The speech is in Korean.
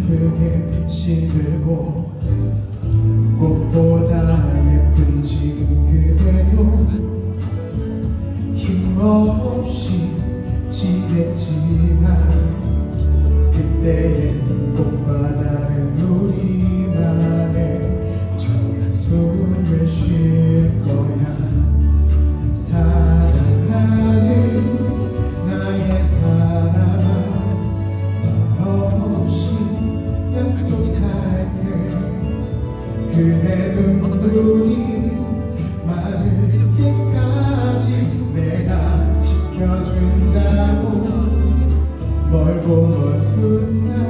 예쁘게 시들고 꽃보다 예쁜 지금 그대도 힘없이 지냈지만 그때의 của phước